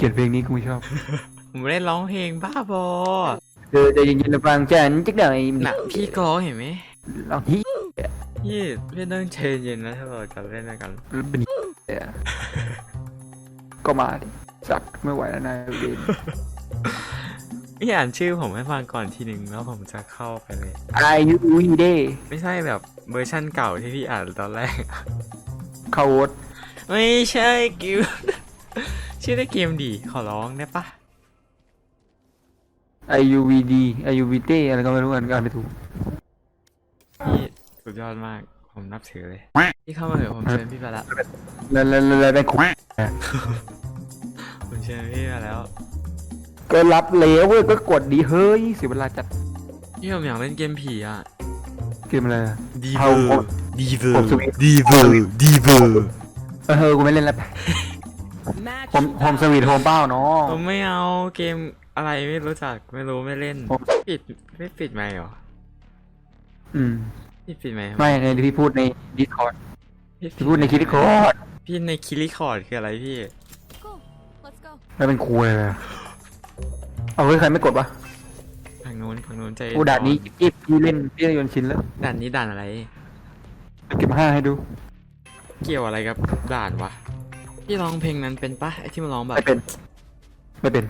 เกลียดเพลงนี้กูไม่ชอบ ผมไม่ได้ร้องเพลงบ้าบอเธอจะยินๆฟังฉันจักหน่อยน่ะพี่ก็ร้องเห็นไหมลองที่พี่พี่ต้องใจเย็นนะถ้าเราจะเล่นด้วยกัน เป็นเนี่ยก็มาดิสักไม่ไหวแล้วนายเวนพี่อ่านชื่อผมให้ฟังก่อนทีหนึ่งแล้วผมจะเข้าไปเลยไอยูวีเดไม่ใช่แบบเวอร์ชั่นเก่าที่พี่อ่านตอนแรก เข้าโอ๊ตไม่ใช่กิว ชื่อได้เกมดีขอร้องได้ปะไอยูวีดีไอยูวีเดอะไรก็ไม่รู้กันก็อ่านไม่ถูก พี่สุดยอดมาก ผมนับถือเลย พี่เข้ามาเถอะผมเชิญพี่ไปละแล้วแล้วแล้วแล้วเป็นคุกผมเชิญพี่มาแล้ว ก็รับเหลวเว้ยก็กดดีเฮ้ยเสียเวลาจัดพี่ผมอยากเล่นเกมผีอะ เกมอะไรอะ ดีเอาเวอผมร์ดีเวอผมร์สวิตช์ดีเวอร์ดีเวอร์เออเฮ้ยกูไม่เล่นแล้ว Match ผมโฮมสวีทโฮมเป้าเนาะ ผมไม่เอาเกมอะไรไม่รู้จักไม่รู้ไม่เล่น ผม ปิดไม่ปิดไหมค์เหรออืม พี่ปิดไหมค์ไม่ในที่พี่พูดในดิสคอร์ดพี่พี่พูดในคิดดิคอร์ดพี่ในคิริคอร์ดคืออะไรพี่ Go. Let's go. แล้วเป็นครูเลยอะเอาเฮ้ยใครไม่กดวะฝั่งนู้นฝั่งนู้นใจกูด่านนี้จิ๊บพี่เล่นพี่โยนชินแล้วด่านนี้ด่านอะไร เก็บห้าให้ดู เกี่ยวอะไรกับด่านวะ พี่ร้องเพลงนั้นเป็นปะไอที่มันร้องแบบไม่เป็น ไม่เป็น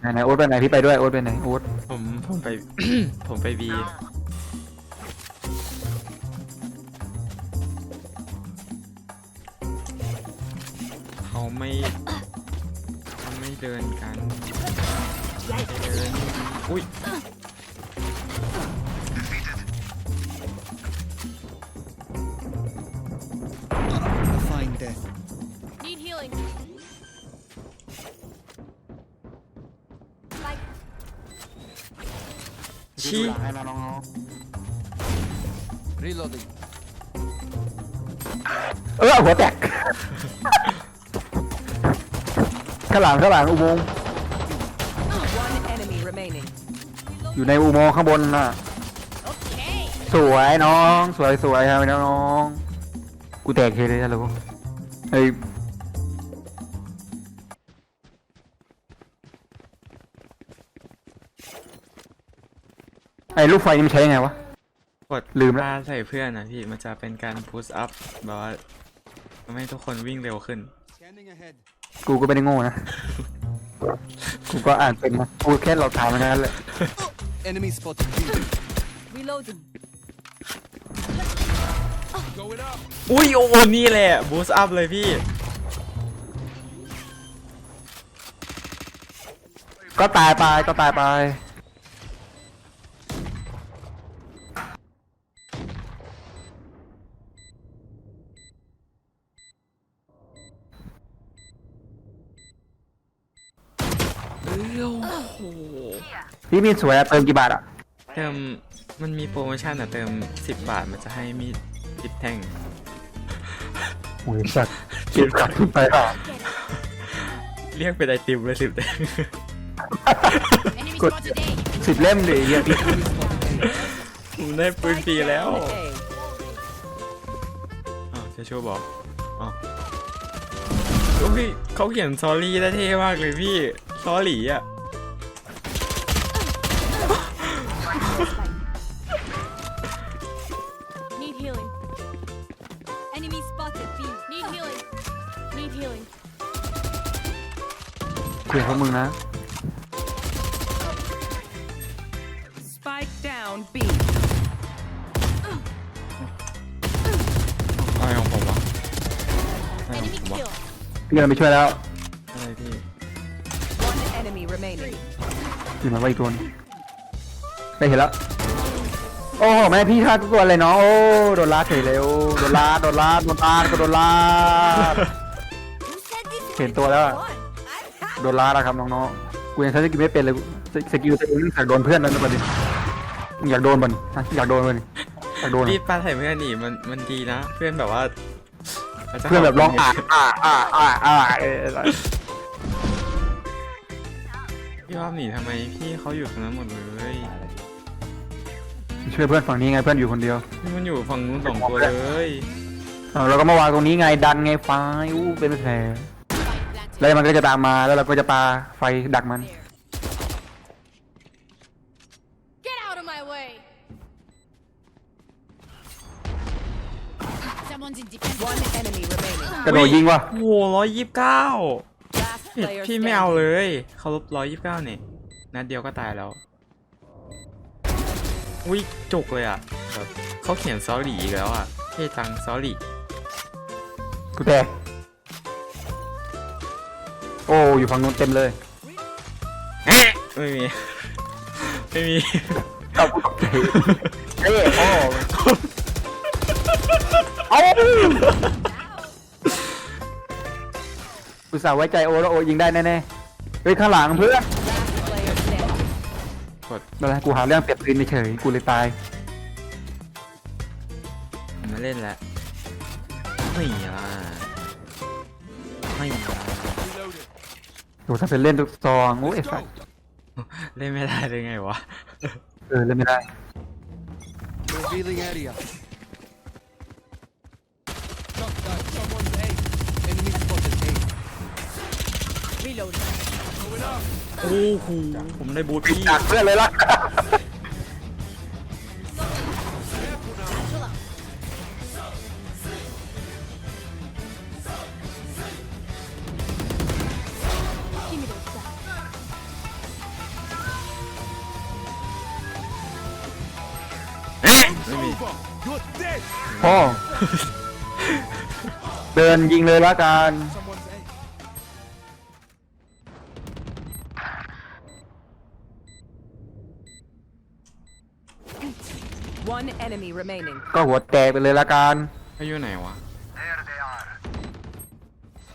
ไหนไหนโอ๊ตไปไหนพี่ไปด้วยโอ๊ตไปไหนโอ๊ตผมผมไป ผมไปบีเขาไม่เขาไม่เดินกันไม่เดินอุ้ย ชี้ ให้น้อง Reloading. เออหัวแตก ข้างหลังข้างหลังอุโมงค์ One enemy remaining. อยู่ในอุโมงค์ข้างบนน่ะ okay. สวยน้อง สวยสวยครับน้องกูแตกเคเลยนะลูกไอ้ย ไอ้ลูกไฟนี่มันใช้ยังไงวะ กดลืมละปาใส่เพื่อนนะพี่มันจะเป็นการ push up แบบว่าทำให้ทุกคนวิ่งเร็วขึ้น Scanning ahead. กูก็ไม่ได้โง่นะ กูก็อ่านเป็นนะกูแค่เราถามมันแค่นั้นแหละ Enemy spotted. B. Reloading. Going up. อุ้ยโอ้โหนี่แหละ boost up เลยพี่ ก็ตายไปก็ตายไป พี่มีดสวยอะเติมกี่บาทอะเติมมันมีโปรโมชั่นอะเติม 10 บาทมันจะให้มีดสิบแท่ง โอ้ยสัตว์เก็บกลับขึ้นไปอะเรียกเป็นไอติมเลยสิบแท่ง Enemy Good. spotted A. สิบเล่มดิเฮียพี่ผมได้ปืนฟรีแล้ว A. อ้าวจะช่วยบอกอ๋ออุ้ยเขาเขียนซอรี่ได้เท่มากเลยพี่ซอรี่อะ Need healing. Enemy spotted B. Need healing. Need healing. คุยกับพวกมึงนะ Spike down B. อะไรของผมวะอะไรของ Enemy ผมวะ kill. พี่กำลังไปช่วยแล้ว อะไรพี่ One enemy remaining. อยู่ไหนวะอีกตัวนึง ได้เห็นแล้ว โอ้โหแม่พี่ฆ่าทุกตัวเลยเนาะโอ้โดนลาดเฉยเลยโอ้โดนลาดโดนลาดโดนลาดก็โดนลาด Who said this เห็นตัวแล้วอะ fun? โดนลาดนะครับน้องๆกูยังใช้สกิลไม่เป็นเลยสสกิลตัวเองอยากโดนเพื่อนนั่นประเด็นมึงอยากโดนบ่นฮะอยากโดนบ่นอยากโดนพี่ปาใส่เพื่อนนี่มันมันดีนะ เพื่อนแบบว่าาจจะเพื่อนแบบร้องอ่าอ่าอ่าอ่าอ่าเออพี่ว่าหนีทำไมพี่เขาอยู่ตรงนั้นหมดเลย ช่วยเพื่อนฝั่งนี้ไงเพื่อนอยู่คนเดียวพี่มันอยู่ฝั่งนู้นสองตัวเลยเอาเราก็มาวางตรงนี้ไงดันไงไฟอู้เป็นแผล Spike planted. แล้วมันก็จะตามมาแล้วเราก็จะปาไฟดักมัน Get out of my way. Someone's in defense. One enemy remaining. กระโดดยิงว่ะโอ้โหร้อยยี่สิบเก้า Last พี่ player พี่ไม่เอา standing. เลย เขาลบร้อยยี่สิบเก้าเนี่ยนัดเดียวก็ตายแล้ว อุ้ยจุกเลยอะแบบเขาเขียนซอรี่อีกแล้วอะเท่จังซอรี่กูแตกโอ้อยู่ฝั่งนู้นเต็มเลยไม่มี ไม่มีเอากูตกใจเอ้ยโอ้เอาอุตส่าห์ไว้ใจโอแล้วโอยิงได้แน่ๆเฮ้ยข้างหลังเพื่อน Last player standing. อะไรกูหาเรื่องเปรียบปืนเฉยๆกูเลยตายผมไม่เล่นแล้วไม่ละไม่ละ Reloading. โหถ้าเป็นเล่นทุกซองโอ้ยไอ้สัสเล่นไม่ได้เลยไงวะเออเล่นไม่ได้ Revealing area. Shot down. Someone's A. Enemy spotted A. Reloading. Going up. โอ้โหผมได้บูทพี่ดักเพื่อนเลยล่ะ Give me those back. ไม่มี Over. You're dead. พ่อ เดินยิงเลยละกัน One enemy remaining. ก็หัวแตกไปเลยละกันเขาอยู่ไหนวะ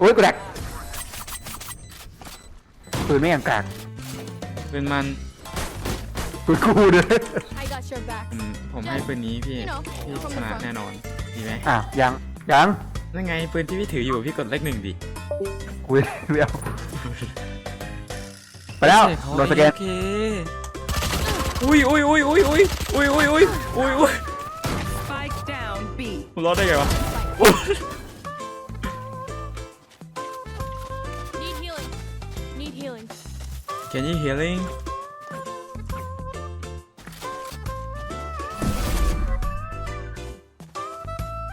อุ้ยกูแดกปืนไม่อย่างกากเป็นมันปืนกูเลย I got your back. ผมผมให้ปืนนี้พี่ You know, พี่ from ช the นะ front. แน่นอนดีไหมอะยังยังนั่นไงปืนที่พี่ถืออยู่พี่กดเลขหนึ่งดิกูไม่เอาไปแล้วโดนสแกน โอเค อุ้ยอุ้ยอุ้ยอุ้ยอุ้ยอุ้ยอุ้ยอุ้ยอุ้ยอุ้ย Spike down B. ผมรอดได้ไงวะ Need healing. Need healing. Can you healing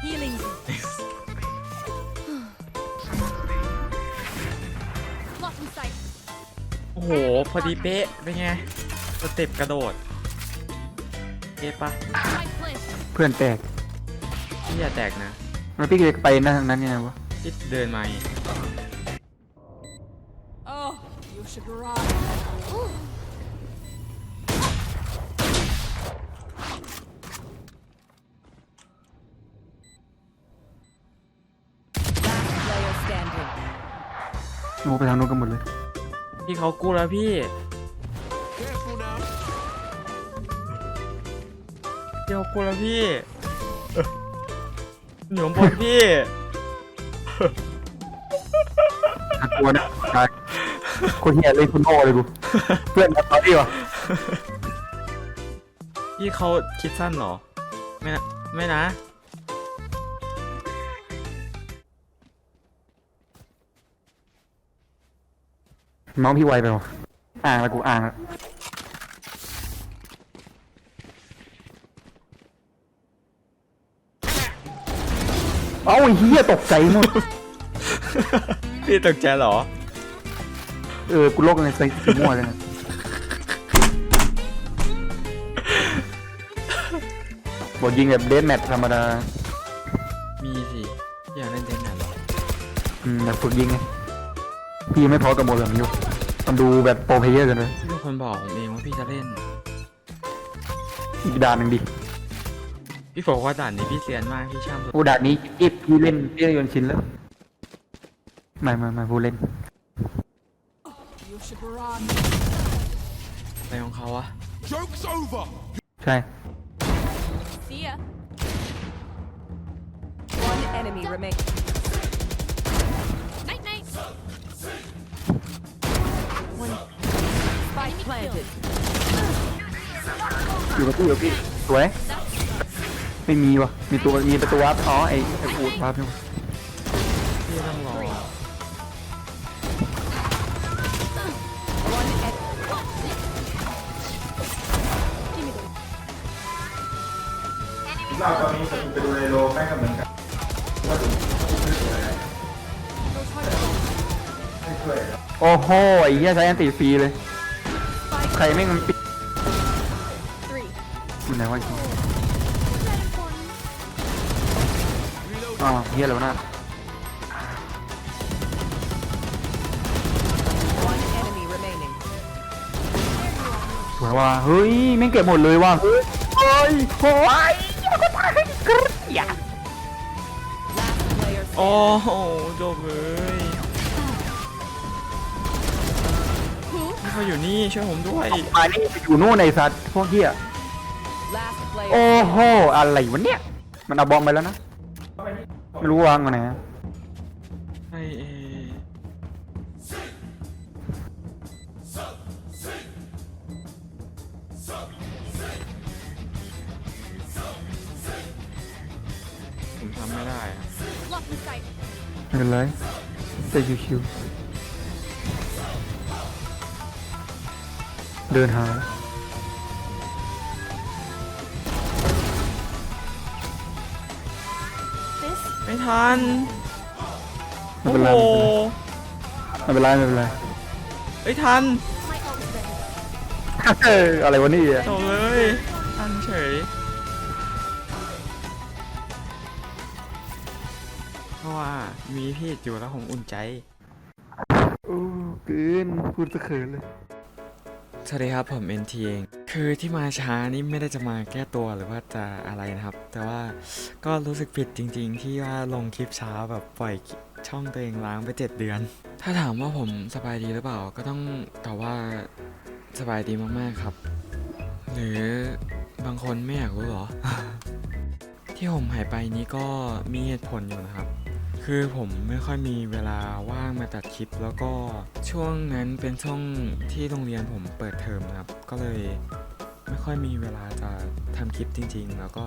Healing. Lock in sight. โอ้โห พอดีเป๊ะ เป็นไง สเต็ปกระโดดเป๊ะปะ Spike planted. เพื่อนแตกพี่อย่าแตกนะแล้วพี่จะไปนั่นทางนั้นยังไงวะพี่เดินมาอีก Oh, you should run. Ooh. Last player standing. โง่ไปทางนู้นกันหมดเลย พี่เขากู้แล้วพี่ พี่เขากู้แล้วพี่หนูบนพี่น่ากลัวนะตายคนเฮียเลยคุณโง่เลยกู เพื่อนมาตอนนี้วะพี่เขาคิดสั้นเหรอ ไม่นะไม่นะ เมาส์พี่ไวไปวะอ่างแล้วกูอ่างแล้ว เอ้าไอ้เฮียตกใจหมด พี่ตกใจเหรอ เออ กูโลกอะไรใส่สีม่วงเลยนะบอกยิงแบบเดนแมทธรรมดา มีสิพี่อยากเล่นเดนแมทเหรออืมแบบฝึกยิงไง พี่ไม่พอกับโมเหลืองอยู่มันดูแบบโปรเพลเยอร์กันเลยพี่เป็นคนบอกผมเองว่าพี่จะเล่น อีกด่านหนึ่งดิ พี่บอกว่าด่านนี้พี่เซียนมากพี่ช่ำสุดโอ้ด่านนี้อีพี่เล่นพี่เล่นจนชินแล้วไม่ไม่ไม่ผู้เล่น You should run. อะไรของเขาอะ Joke's over. ใช่ See ya. One enemy remaining. Night night. Spike planted. อยู่กับพี่อยู่กับพี่สวย ไม่มีวะมีตัวมีประตูวับอ๋อไอ้ไอ้อูดวับนี่วะพี่ต้องรอ One en- Give me those. เราตอนนี้ไปดูในโลแม่งก็เหมือนกัน Those hard โอ้โหไอ้เหี้ยใช้อันตีฟรีเลย ใครไม่งมันปิด Three. อยู่ไหนวะ อ้ Red one. อ๋อเหี้ยแล้วนะ one enemy remaining. สวยว่ะเฮ้ยแม่งเก็บหมดเลยว่ะเฮ้ยโอ้ยโอ้ยมันก็ตายกรึ๊ดอย่า Last player โอ้ standing. โหจบเลยพี่เขาอยู่นี่ช่วยผมด้วยมานี่ไปอยู่นู่นไอ้สัตว์พวกเหี้ย Last player โอ้โห อะไรวะเนี่ย มันเอาบอมไปแล้วนะไม่ รู้วางมาไหนอะไอเอผมทำไม่ได้อะ Lock in sight. ไม่เป็นไรใจชิวๆเดินหา ไม่ทันไม่โอ้เป็นไร โหไม่เป็นไรไม่เป็นไรเอ้ยทัน My ult is ready. เอออะไรวะนี่อะจบเลยทันเฉยเพราะว่ามีพี่อยู่แล้วผมอุ่นใจ โอ้เกินพูดสะเขินเลย สวัสดีครับผม NT เองคือที่มาช้านี่ไม่ได้จะมาแก้ตัวหรือว่าจะอะไรนะครับ แต่ว่าก็รู้สึกผิดจริง ๆ ที่ว่าลงคลิปช้าแบบปล่อยช่องตัวเองล้างไป 7 เดือน ถ้าถามว่าผมสบายดีหรือเปล่าก็ต้องตอบว่าสบายดีมากๆครับ หรือบางคนไม่อยากรู้หรอ ที่ผมหายไปนี้ก็มีเหตุผลอยู่นะครับ คือผมไม่ค่อยมีเวลาว่างมาตัดคลิป แล้วก็ช่วงนั้นเป็นช่วงที่โรงเรียนผมเปิดเทอมครับ ก็เลยไม่ค่อยมีเวลาจะทำคลิปจริง ๆ แล้วก็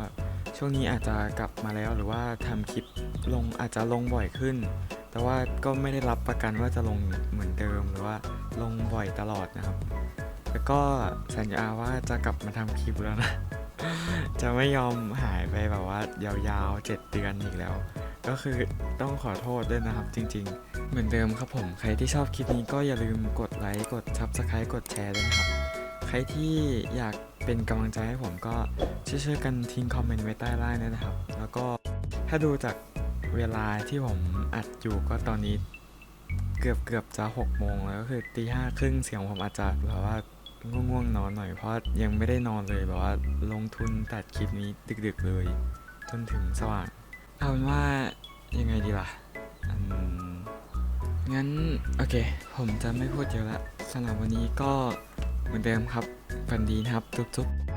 ช่วงนี้อาจจะกลับมาแล้วหรือว่าทำคลิปลงอาจจะลงบ่อยขึ้น แต่ว่าก็ไม่ได้รับประกันว่าจะลงเหมือนเดิมหรือว่าลงบ่อยตลอดนะครับ แล้วก็สัญญาว่าจะกลับมาทำคลิปแล้วนะ จะไม่ยอมหายไปแบบว่ายาวๆ 7 เดือนอีกแล้ว ก็คือต้องขอโทษด้วยนะครับจริง ๆ เหมือนเดิมครับผม ใครที่ชอบคลิปนี้ก็อย่าลืมกดไลค์กด Subscribe กดแชร์ด้วยนะครับ ใครที่อยากเป็นกำลังใจให้ผมก็ช่วยๆกันทิ้งคอมเมนต์ไว้ใต้ล่างนะครับ แล้วก็ถ้าดูจากเวลาที่ผมอัดอยู่ก็ตอนนี้เกือบเกือบจะ6โมงแล้วก็คือตีห้าครึ่งเสียงผมอาจจะแบบว่าง่วงๆนอนหน่อยเพราะยังไม่ได้นอนเลยแบบว่าลงทุนตัดคลิปนี้ดึกๆเลย จนถึงสว่าง เอาเป็นว่ายังไงดีล่ะอืมงั้นโอเค ผมจะไม่พูดเยอะละสำหรับวันนี้ก็เหมือนเดิมครับฝันดีนะครับทุกๆ